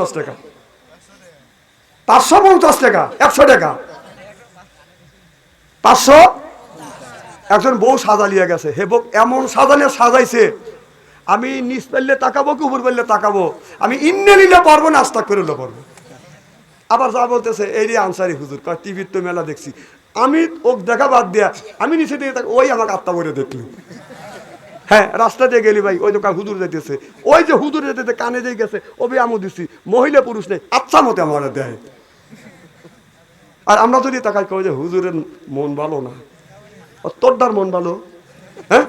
পঞ্চাশ টাকা। পাঁচশো পঞ্চাশ টাকা, একশো টাকা। পাঁচশো? একজন বউ সাজালিয়া গেছে। হে বউ, এমন সাজালে সাজাইছে। আমি নিচ পেললে তাকাবো কি উপর পেললে তাকাবো? আমি ইন্নে নিলে পারব না, আস্তাক করে নিলে পারব। আবার যা বলতেছে, এই আনসারি হুজুর, কয়, টিভির তো মেলা দেখছি। আমি ওক দেখা বাদ দিয়া, আমি নিচে দিয়ে ওই আমাকে আত্মা করে দেখলি। হ্যাঁ রাস্তা দিয়ে গেলি ভাই, ওই দোকান হুদুর যেতেছে ওই যে হুদুর যেতেছে কানে দিয়ে গেছে ও বে আমি দিছি। মহিলা পুরুষ নেই আচ্ছা মতে আমার দেয়। আর আমরা যদি তাকাই কই যে হুজুরের মন ভালো না তোর তোরটার মন ভালো হ্যাঁ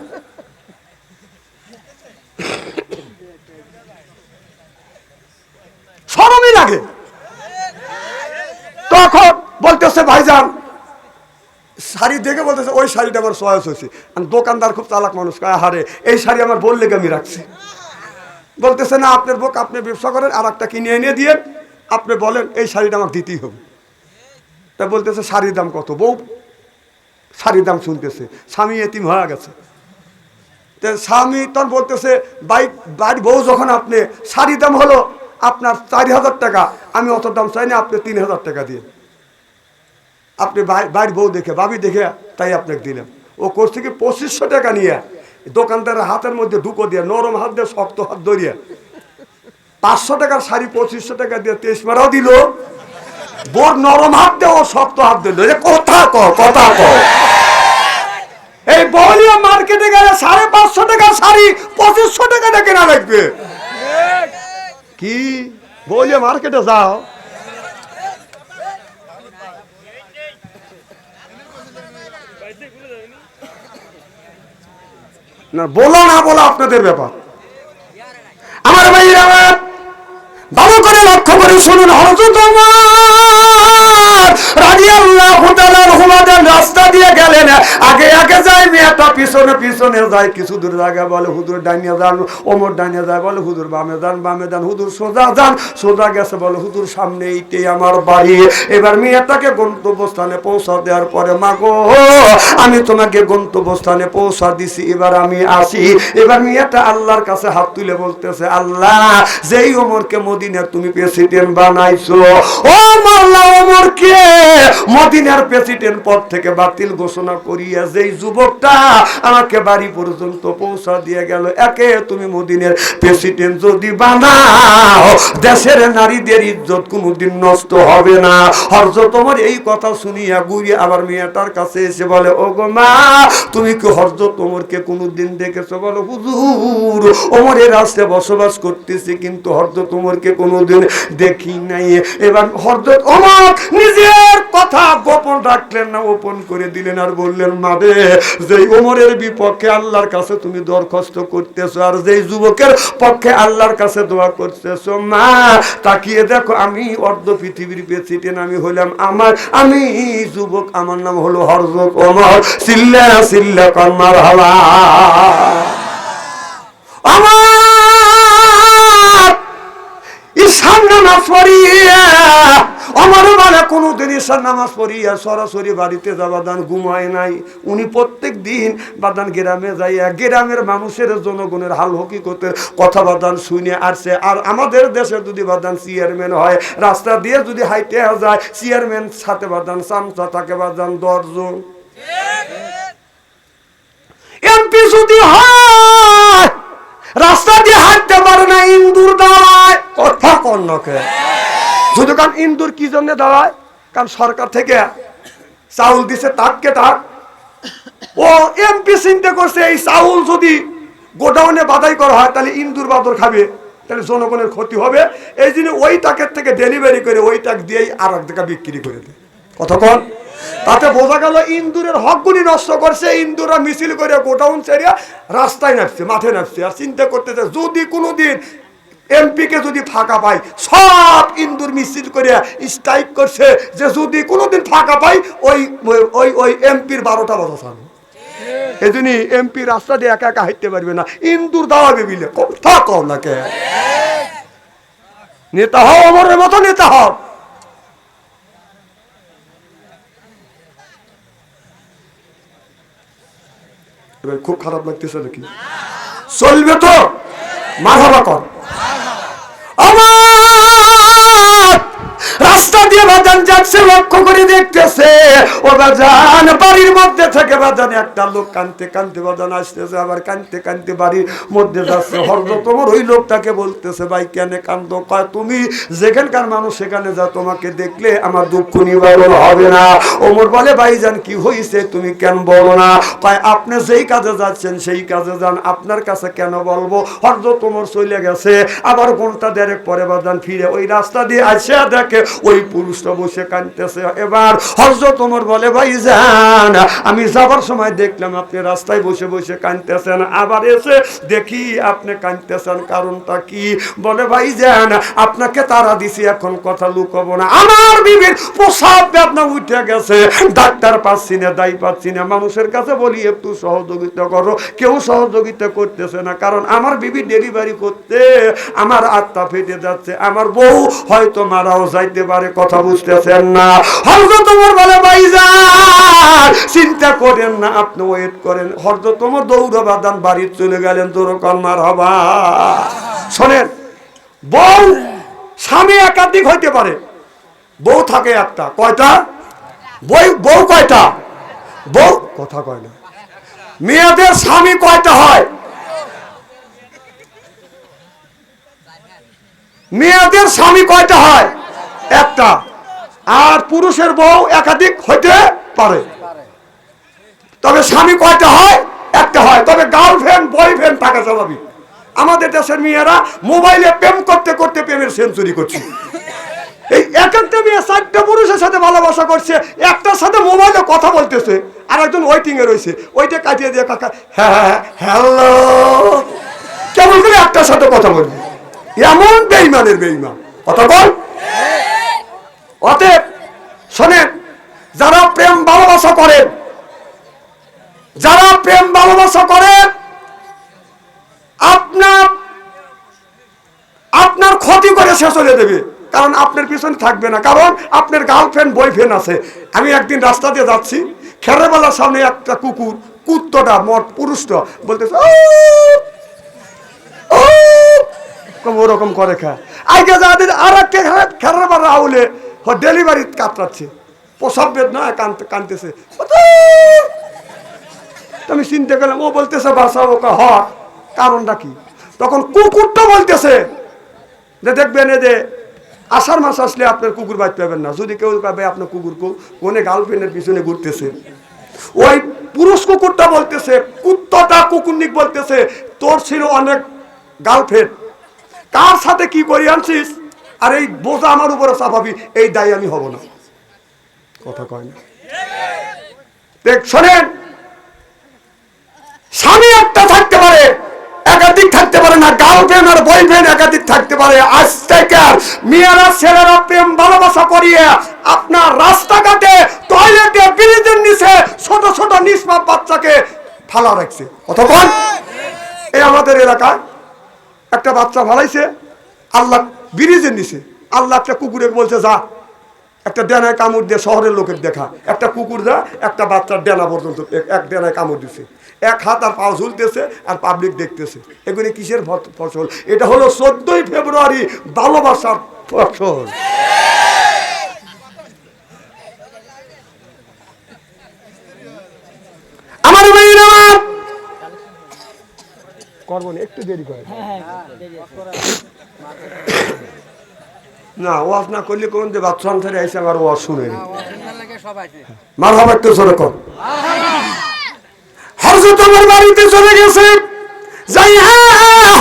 সরমই লাগে তখন বলতেছে ভাইজান শাড়ি দেখে বলতেছে, ওই শাড়িটা আমার চয়েস হয়েছে। আর দোকানদার খুব চালাক মানুষ হারে এই শাড়ি আমার বললে আমি রাখছি। বলতেছে, না, আপনার বোক, আপনি ব্যবসা করেন আর একটা কিনে এনে দিয়ে আপনি বলেন, এই শাড়িটা আমার দিতেই হবে। তা বলতেছে, শাড়ির দাম কত, বউ? শাড়ির দাম শুনতেছে, স্বামী এতিম হয়ে গেছে। তো স্বামী তখন বলতেছে বাইক বাড়ি বউ, যখন আপনি, শাড়ির দাম হলো আপনার চারি হাজার টাকা, আমি অত দাম চাই না, আপনি তিন হাজার টাকা দিয়ে আপনি বাড়ির বউ দেখে ভাবি দেখে তাই আপনাকে দিলাম। ও করছে কি পঁচিশশো টাকা নিয়ে দোকানদারের হাতের মধ্যে ঢুকো দিয়ে নরম হাত দিয়ে শক্ত হাত ধরিয়ে পাঁচশো টাকার শাড়ি পঁচিশশো টাকা দিয়ে তেইশ মারাও দিল। বোর নরম হাত দিয়ে ও শক্ত হাত দিল কথা ক কথা ক এই বলিয়া মার্কেটে গেলে সাড়ে পাঁচশো টাকার শাড়ি পঁচিশশো টাকা দিয়ে কেনা লাগবে। কি? বলিয়া মার্কেটে যাও। না, বলো না, বলো আপনাদের ব্যাপার। আমার ভাইরা আমার ভালো করে লক্ষ্য করে শুনুন হযরত রাস্তা দিয়ে গেলেন। আগে আগে মেয়েটা, পিছনে পিছনে যায়। কিছু দূর জায়গা বলে যান, ওমর যায়। বলে বামে যান বামে যান সোজা যান। সোজা গেছে, বলে সামনে এইটাই আমার বাড়ি। এবার মেয়েটাকে গন্তব্যস্থানে পৌঁছা দেওয়ার পরে মাগো আমি তোমাকে গন্তব্যস্থানে পৌঁছা দিছি, এবার আমি আসি। এবার মেয়েটা আল্লাহর কাছে হাত তুলে বলতেছে, আল্লাহ, যেই ওমরকে মদিনার তুমি প্রেসিডেন্ট বানাইছো, ও মাল্লা ওমরকে মদিনার প্রেসিডেন্ট পদ থেকে বাতিল ঘোষণা করিয়া যেই যুবকটা আমাকে বাড়ি পর্যন্ত পৌঁছা দিয়ে গেল, একে তুমি মদিনের প্রেসিডেন্ট যদি বানাও, দেশের নারীদের ইজ্জত কোনোদিন নষ্ট হবে না। হরজ, তোমার এই কথা শুনিয়া ঘুরিয়ে আবার মেয়েটার কাছে এসে বলে ও গো মা, তুমি কি হরজ, তোমরকে কোনোদিন দেখেছ? বলো, হুজুর, ওমরের রাস্তায় বসবাস করতেছি, কিন্তু হরজ, তোমরকে কোনোদিন দেখি নাই। এবার হরজত ওমর নিজের কথা গোপন রাখলেন না ওপেন করে দিলেন আর বললেন মাবে যেই ওমরের বিপক্ষে আল্লাহর কাছে তুমি দরখাস্ত করতেছো আর যেই যুবকের পক্ষে আল্লাহর কাছে দোয়া করতেছো, মা, তাকিয়ে দেখো আমি অর্ধ পৃথিবীর প্রেসিডেন্ট, আমি হলাম আমার, আমি যুবক, আমার নাম হলো হরজত ওমর, সিল্লা সিল্লা কন্মার হালা আমার ঈশান নামাজ পড়িয়া আমার মানে কোনোদিন ঈশান নামাজ পড়িয়া সরাসরি বাড়িতে যাবা দান ঘুমায় নাই। উনি প্রত্যেক দিন বাদান গ্রামে যাইয়া গ্রামের মানুষের জনগণের হাল হকিকতের কথা বাদান শুনে আসছে আর আমাদের দেশে যদি বাদান চেয়ারম্যান হয়, রাস্তা দিয়ে যদি হাইটে যায়, চেয়ারম্যান সাথে বাদান চামচা থাকে, বাদান দশজন। এমপি যদি হয়, রাস্তা দিয়ে হাঁটতে পারে না, ইন্দুর দাঁড়ায়। কথা কর্ণকে শুধু কারণ ইন্দুর কি জন্য দাঁড়ায়? কারণ সরকার থেকে চাউল দিছে তাককে তাক ও এমপি চিন্তা করছে, এই চাউল যদি গোডাউনে বাধাই করা হয়, তাহলে ইন্দুর বাদর খাবে, তাহলে জনগণের ক্ষতি হবে। এই জন্য ওই টাকের থেকে ডেলিভারি করে ওই টাক দিয়েই আর এক টাকা বিক্রি করে দেয়। কতক্ষণ তাতে বোঝা গেল ইন্দুরের হকগুলি নষ্ট করছে ইন্দুরা মিছিল করে গোডাউন ছেড়ে রাস্তায় নামছে, মাঠে নামছে। আর চিন্তা করতেছে, যদি কোনোদিন এমপি কে যদি ফাঁকা পাই সব ইন্দুর মিছিল করে স্ট্রাইক করছে যে যদি কোনোদিন ফাঁকা পাই ওই ওই ওই এমপির বারোটা বাজা চালু এই জন্য এমপি রাস্তা দিয়ে একা একা হাঁটতে পারবে না। ইন্দুর দাওয়াবে বিলে কথা কও না কে? নেতা হও অমরের মতো নেতা হও। এবার খুব খারাপ লাগতেছে নাকি? চলবে তো? মারহাবা কর। Yes! দেখছে লক্ষ্য করে দেখতেছে, ও বাজান, বাড়ির মধ্যে থেকে বাজান একটা লোক বাজান আসতেছে, আবার বাড়ির মধ্যে যাচ্ছে। ওই লোকটাকে বলতেছে, ভাই, কেন কান্দ? তুমি যেখানকার মানুষ সেখানে যা তোমাকে দেখলে আমার দুঃখ নিবারণ হবে না। ওমর বলে ভাইজান কি হয়েছে তুমি কেন বলো না? কয়, আপনি যেই কাজে যাচ্ছেন, সেই কাজে যান। আপনার কাছে কেন বলব? হরদ তোমার চলে গেছে, আবার ঘণ্টা দেড়েক পরে বাজান ফিরে, ওই রাস্তা দিয়ে আসে দেখে, ওই পুরুষটা বসে কানতেছে এবার হরজ তোমার বলে ভাই যান আমি যাবার সময় দেখলাম আপনি রাস্তায় বসে বসে কানতেছেন আবার এসে দেখি আপনি কানতেছেন কারণটা কি? বলে ভাই যান আপনাকে তারা দিছি, এখন কথা লুকাবো না। আমার বিবির প্রসাব বেদনা উঠে গেছে। ডাক্তার পাচ্ছি না, দায়ী পাচ্ছি না। মানুষের কাছে বলি, একটু সহযোগিতা করো। কেউ সহযোগিতা করতেছে না। কারণ আমার বিবি ডেলিভারি করতে, আমার আত্মা ফেটে যাচ্ছে। আমার বউ হয়তো মারাও যাইতে পারে। কথা বুঝতেছেন না। হয়তো তোমার বলে, ভাইজান, চিন্তা করেন না, আপনি ওয়েট করেন। হয়তো তোমার দৌড় বাদান বাড়ি চলে গেলেন তোর কন্যার হবা। শোনেন, বউ স্বামী একাধিক হইতে পারে। বউ থাকে একটা, কয়টা? বই বউ কয়টা? বউ, কথা কয় না। মেয়েদের স্বামী কয়টা হয়? মেয়েদের স্বামী কয়টা হয়? একটা। আর পুরুষের বউ একাধিক হইতে পারে। তবে স্বামী কয়টা হয়? একটা হয়। তবে গার্লফ্রেন্ড, বয়ফ্রেন্ড থাকা স্বাভাবিক। আমাদের দেশের মেয়েরা মোবাইলে প্রেম করতে করতে প্রেমের সেঞ্চুরি করছে। এই এক একটা মেয়ে চারটা পুরুষের সাথে ভালোবাসা করছে, একটার সাথে মোবাইলে কথা বলতেছে, আর একজন ওয়েটিং এ রয়েছে। ওইটা কাটিয়ে দিয়ে কাকা হ্যাঁ হ্যালো। কেমন করে একটার সাথে কথা বলবি? এমন বেইমানের বেইমান। কথা বল। অতএব শোনেন যারা প্রেম ভালোবাসা করেন যারা প্রেম ভালোবাসা করেন আপনার আপনার ক্ষতি করে শেষ হয়ে দেবে কারণ আপনার পিছনে থাকবে না। কারণ আপনার গার্লফ্রেন্ড বয়ফ্রেন্ড আছে। আমি একদিন রাস্তা দিয়ে যাচ্ছি খেরেবেলার সামনে একটা কুকুর কুত্তটা মট পুরুষটা বলতেছে "ও, ও", ওরকম করে খা। আগে যাদের আর একটা খেলার বার রাহুলে ডেলিভারি কাতরাচ্ছে। প্রসব বেদনা কানতে কানতেছে। আমি চিনতে গেলাম, ও বলতেছে বাসা ওকে হ। কারণটা কি? তখন কুকুরটা বলতেছে, যে দেখবেন এ যে আষাঢ় মাস আসলে আপনার কুকুর বাইতে পাবেন না। যদি কেউ পাবে আপনার কুকুর কোনে গার্লফ্রেন্ডের পিছনে ঘুরতেছে। ওই পুরুষ কুকুরটা বলতেছে, কুত্তটা কুকুরনিক বলতেছে, তোর ছিল অনেক গার্লফ্রেন্ড কার সাথে কি করি আনছিস? আর এই বোঝা আমার উপরে চাপাবি এই দায় আমি হব না। কথা কয় না। দেখ, শোনেন, স্বামী একটা থাকতে পারে, একাধিক থাকতে পারে না, গার্লফ্রেন্ড আর বয়ফ্রেন্ড একাধিক থাকতে পারে। আজ থেকে মেয়েরা, ছেলেরা প্রেম, ভালোবাসা করিয়ে আপনার রাস্তাঘাটে, টয়লেটে, ব্রিজের নিচে ছোট ছোট নিষ্পাপ বাচ্চাকে ফালা রাখছে। অতক্ষণ এই আমাদের এলাকায় একটা বাচ্চা ফালাইছে, আল্লাহ ব্রিজের নিচে আল্লাহ একটা কুকুরে বলছে যা। একটা ডেনায় কামড় দিয়ে শহরের লোকের দেখা। একটা কুকুর যা একটা বাচ্চার ডেনা পর্যন্ত এক- এক ডেনায় কামড় দিছে। এক হাত আর পাও ঝুলতেছে আর পাবলিক দেখতেছে। এগুলি কিসের ফসল? এটা হলো চোদ্দই ফেব্রুয়ারি ভালোবাসার ফসল। আমার করব একটু দেরি করে। না ওয়াজ না করলে কোন যে বাচ্চা আনসারে এসে আবার ওয়াজ শুনে মার হবে তো জোরে কর। হরজত আমার বাড়িতে চলে গেছে। যাই হ্যাঁ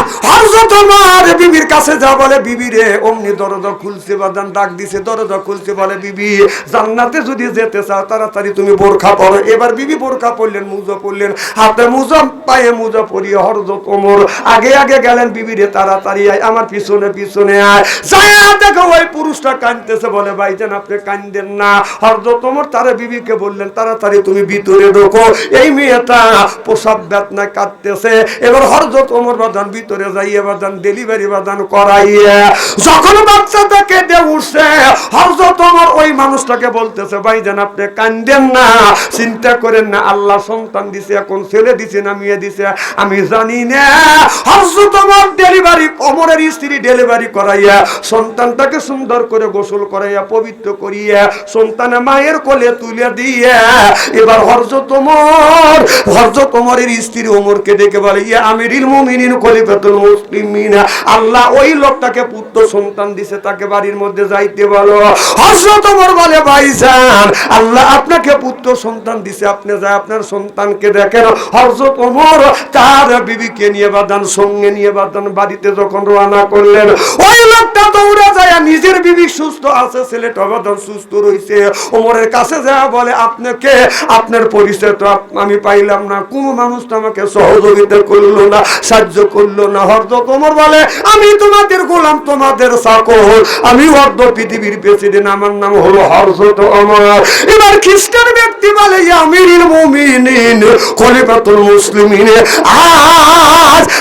তাড়াতাড়ি আমার পিছনে পিছনে যায় দেখো ওই পুরুষটা কাঁদতেছে, বলে ভাইজান আপনি কান্দেন না। হরজত ওমর তারা বিবিকে বললেন, তাড়াতাড়ি তুমি ভিতরে ঢোকো। এই মেয়েটা প্রসাব বেতনা কাঁদতেছে। এবার হরজত ওমর বাদান ভিতরে ডেলিভারি করাইয়ে, যখন বাচ্চাটাকে হরজত ওই মানুষটাকে বলতেছে ভাইজান আপনি কান্দেন না, চিন্তা করেন না, আল্লাহ সন্তান দিছে, এখন ছেলে দিছে না মেয়ে দিছে, আমি জানি না। ওমর ডেলিভারি ওমরের স্ত্রী ডেলিভারি করাইয়া সন্তানটাকে সুন্দর করে গোসল করাইয়া, পবিত্র করিয়া, সন্তানে মায়ের কোলে তুলে দিয়ে, এবার হযরত ওমর, হযরত ওমরের স্ত্রী ওমরকে ডেকে বলে, ইয়া আমিরুল মুমিনিন খলিফাতুল মুসলিমিন, আল্লাহ ওই লোকটাকে পুত্র সন্তান দিছে, তাকে বাড়ির মধ্যে যাইতে বলো। হযরত ওমর বলে ভাইজান আল্লাহ আপনাকে পুত্র সন্তান দিছে, আপনি আপনার সন্তানকে দেখেন, হযরত ওমর তার বিবিকে নিয়ে বাদান সঙ্গে নিয়ে বাদান বাড়িতে যখন রওনা করলেন, ওই লোকটা যায়, নিজের বিবি সুস্থ আছে, ছেলেটা বাদান সুস্থ রইছে। ওমরের কাছে বলে, আপনাকে, আপনার পরিচয় তো আমি পাইলাম না, কোন মানুষ তো আমাকে সহযোগিতা করল না, সাহায্য করল না হরদ ওমর বলে, আমি তোমাদের গোলাম, তোমাদের চাকর আমি অর্ধ পৃথিবীর প্রেসিডেন্ট, আমার নাম হলো হরজত অমর এবার খ্রিস্টান ব্যক্তি বলে, আমিরুল মুমিনিন, খলিফাতুল মুসলিমিন। আজ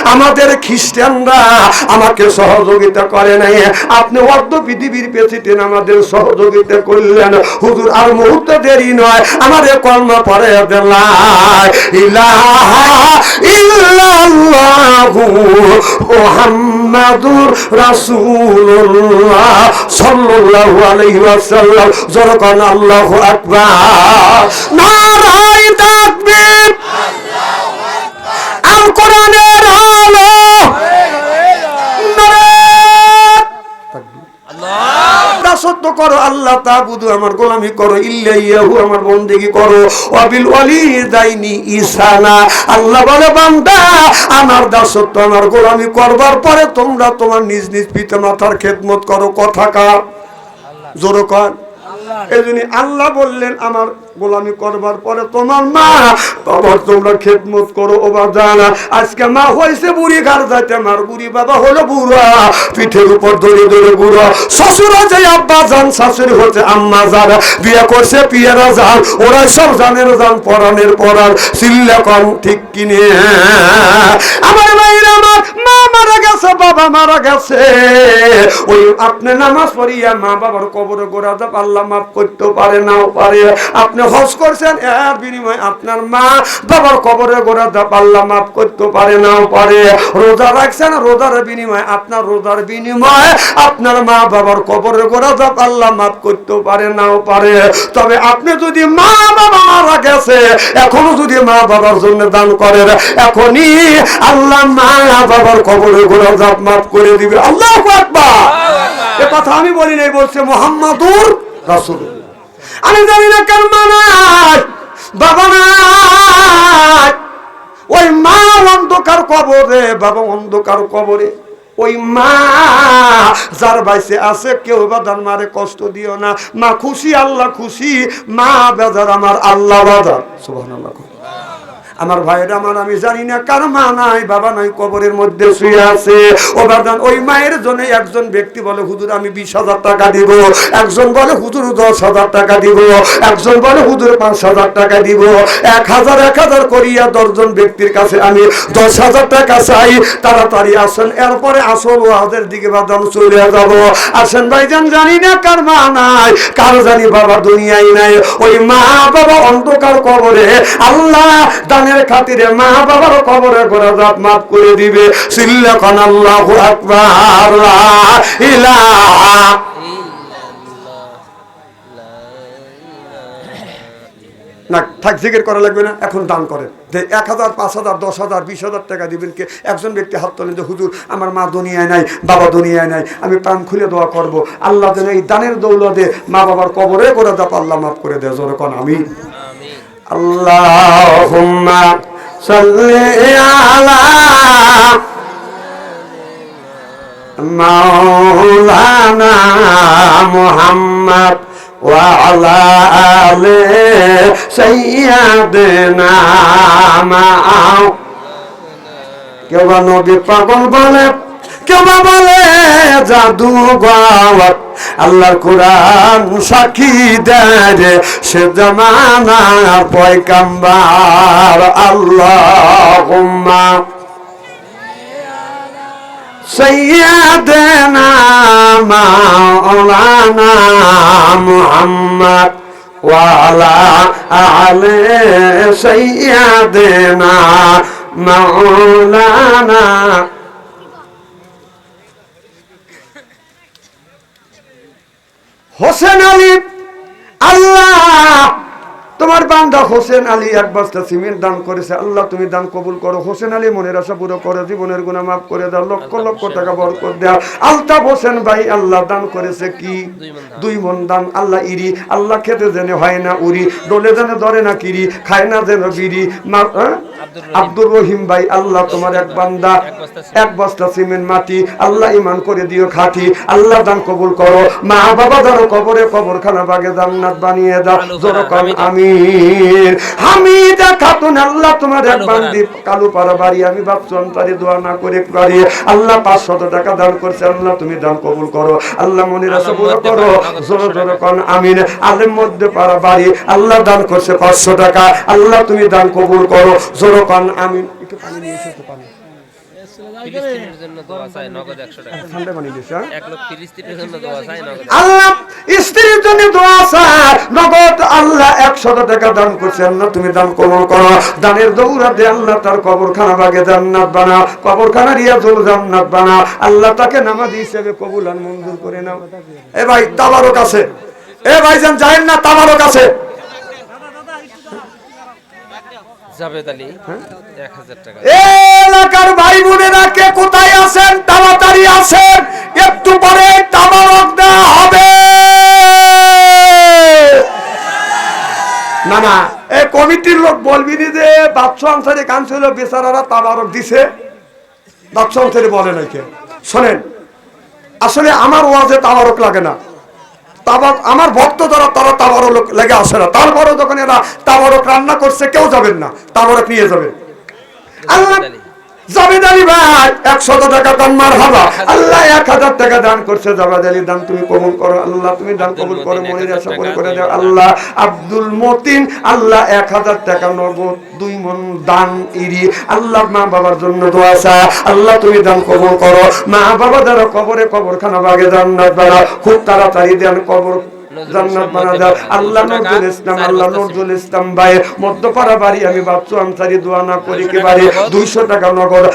আমাদের খ্রিস্টানরা আমাকে সহযোগিতা করে নাই। আপনি অর্ধ পৃথিবীর প্রেসিডেন্ট আমাদের সহযোগিতা করলেন। হুজুর, আর মুহূর্তে দেরি নয়, আমাদের কর্ম পরে মুহাম্মাদুর আল কোরআনের আলো আল্লাহ তাবুদু, আমার গোলামি করো, ইল্লাইয়াহু, আমার বন্দেগি করো অবিল ওয়ালি দাইনি ইসানা। আল্লাহ বলে, বান্দা, আমার দাসত্ব, আমার গোলামি করবার পরে তোমরা তোমার নিজ নিজ পিতা মাতার খেদমত করো। কথা কা জোরো কর। এই জন্য আল্লাহ বললেন, আমার গোলামি করবার পরে তোমার মা বাবার তোমরা খেদমত করো, ও জানা। আজকে মা হয়েছে বুড়ি ঘর যাইতে আমার বুড়ি বাবা হলো বুড়া। পিঠের উপর ধরে ধরে বুড়া। শ্বশুর আছে আব্বা যান শাশুড়ি হচ্ছে আম্মা যান বিয়ে করছে পিয়ারা যান ওরা সব জানের যান পরানের পরান। সিল্লা কম ঠিক কিনে। আমার মায়েরা আমার মা মারা গেছে, বাবা মারা গেছে। ওই আপনি নামাজ পড়িয়া মা বাবার কবরে গোড়া দাপ আল্লাহ মাফ করতে পারে, নাও পারে। আপনি হজ করছেন, এর বিনিময়ে আপনার মা বাবার কবরে গোড়া দাপ আল্লাহ মাফ করতে পারে, নাও পারে। রোজা রাখছেন, রোজার বিনিময়ে আপনার রোজার বিনিময়ে আপনার মা বাবার কবরে গোড়া দাপ আল্লাহ মাফ করতে পারে, নাও পারে। তবে আপনি যদি মা বাবা মারা গেছে, এখনও যদি মা বাবার জন্য দান করেন, এখনই আল্লাহ মা বাবার কবরে গোড়া দাপ মাফ করে দিবে। আল্লাহ এ কথা আমি বলি নাই বলছে মোহাম্মদুর রাসূল আমি জানি না কেন মানায় বাবা নাই। ওই মা অন্ধকার কবরে বাবা অন্ধকার কবরে। ওই মা যার বাইসে আছে কেউ বাদান মারে কষ্ট দিও না। মা খুশি আল্লাহ খুশি। মা বেজার আমার আল্লাহ বাজার। সুবহানাল্লাহ। আমার ভাইয়ের আমার আমি জানি না, কার মা নাই, বাবা নাই, কবরের মধ্যে শুয়ে আছে। ও বাদান ওই মায়ের জন্য একজন ব্যক্তি বলে, হুজুর, আমি বিশ হাজার টাকা দিব। একজন বলে, হুজুর, দশ হাজার টাকা দিব। একজন বলে, হুজুর, পাঁচ হাজার টাকা দিব। এক হাজার এক হাজার করিয়া দশজন ব্যক্তির কাছে আমি দশ হাজার টাকা চাই। তাড়াতাড়ি আসেন, এরপরে আসল ওয়াদের দিকে বাদাম চলে যাব। আসেন, ভাইজান, জানি না কার মা নাই, কার জানি বাবা দুনিয়ায় নাই। ওই মা বাবা অন্ধকার কবরে আল্লাহ দানের খাতিরে মা বাবার কবরে করে জাত মাফ করে দিবে। সিল্লাখন আল্লাহ আকবার না থাক, জিকির করা লাগবে না, এখন দান করেন। যে এক হাজার, পাঁচ হাজার, দশ হাজার, বিশ হাজার টাকা দিবেন কে? একজন ব্যক্তি হাত তোলেন যে, হুজুর, আমার মা দুনিয়ায় নাই, বাবা দুনিয়ায় নাই, আমি প্রাণ খুলে দোয়া করব। আল্লাহ যেন এই দানের দৌলতে মা বাবার কবরে করে দাপ আল্লাহ মাফ করে দেয়। জোরে কন আমি আল্লাহুম্মা সাল্লি আলা মাওলানা মুহাম্মদ وعلى آل سيدنا معه কেউ বা নবী পাগল বলে কেউ বা বলে জাদু গাওয়াত আল্লাহর কোরআন সাক্ষী দেয় সে জামানার পয়কাম্বার আল্লাহ سيدنا مولانا محمد وعلى آل سيدنا مولانا হোসেন আলী আল্লাহ তোমার বান্দা হোসেন আলী এক বস্তা সিমেন্ট দান করেছে। আল্লাহ তুমি দান কবুল করো। হোসেন আলী মনের আশা পুরো করো জীবনের গুণা মাফ করে দাও লক্ষ লক্ষ টাকা বরকত দাও আলতাফ হোসেন ভাই আল্লাহ দান করেছে কি? দুই মন দান। আল্লাহ ইরি আল্লাহ খেতে জেনে হয় না উরি ডোলে জেনে ধরে না কিরি খায় না যেন বিড়ি। মা-? আব্দুর রহিম। ভাই আল্লাহ তোমার এক বান্দা এক বস্তা সিমেন্ট। মাটি আল্লাহ ইমান করে দিও খাটি। আল্লাহ দান কবুল করো। মা বাবা ধরো কবরে কবরখানা বাগে জান্নাত বানিয়ে দাও। জোরকম হামিদা। খাতুন আল্লাহ তোমার এক কালু পাড়া বাড়ি আমি অন্তরে দোয়া না করে পারি আল্লাহ পাঁচশত টাকা দান করছে আল্লাহ তুমি দান কবুল করো। আল্লাহ মনির আশা পুরো করো জোর জোর কন আমিন। আলেম মধ্যে পাড়া বাড়ি আল্লাহ দান করছে পাঁচশো টাকা। আল্লাহ তুমি দান কবুল করো জোর কন আমিন। একটু পানি নিয়ে এসো পানি। ফিলিস্তিনের জন্য দোয়া চাই নগদ একশো টাকা। ঠান্ডা পানি দিয়েছে হ্যাঁ? এক লোক ফিলিস্তিনের জন্য দোয়া চাই নগদ আল্লাহ স্ত্রীর জন্য দোয়া চায় নগদ আল্লাহ একশত টাকা দান করছে আল্লাহ তুমি দান কবল করো। দানের দৌড়াতে আল্লাহ তার কবরখানা বাগে জান্নাত বানা কবরখানা রিয়াজুল জান্নাত বানা। আল্লাহ তাকে নামাজ হিসেবে কবুল আর মঞ্জুর করে নাও। এ ভাই তাবারক আছে। এ ভাইজান যায়েন না তাবারক আছে। এলাকার ভাই বোনেরা কে কোথায় আছেন? তাড়াতাড়ি একটু পরে দেওয়া হবে। না না এই কমিটির লোক বলবি নি যে, বাদশা আনসারি কাউন্সিল বেচারারা তাবারক দিছে। বাদশা আনসারি বলে নাকি শোনেন, আসলে আমার ওয়াজে তাবারক লাগে না। তাবাক আমার ভক্ত যারা, তারা তাবারক লেগে আসে না। তারপরে যখন এরা তাবারক রান্না করছে, কেউ যাবেন না, তাবারক নিয়ে যাবে আল্লাহ জাবেদ আলী ভাই একশত টাকা দান মার হাবা। আল্লাহ এক হাজার টাকা দান করছে জাবেদ আলী দান তুমি কবুল করো আল্লাহ তুমি দান কবুল করো মনির আশা করে করে দাও। আল্লাহ আব্দুল মতিন আল্লাহ এক হাজার টাকা নগদ দুই মন দান ইরি। আল্লাহ মা বাবার জন্য দোয়া চা আল্লাহ তুমি দান কবুল করো। মা বাবা দ্বারা কবরে কবরখানা বাগে জান্নাত বাড়া খুব তাড়াতাড়ি দেন কবর জান্নাত বানা দাও আল্লাহ নজরুল ইসলাম আল্লাহ নজরুল ইসলাম ভাই মধ্যপাড়া বাড়ি আমি বাচ্চু আনসারি দোয়া না করি কি বাড়ি দুইশো টাকা নগদ।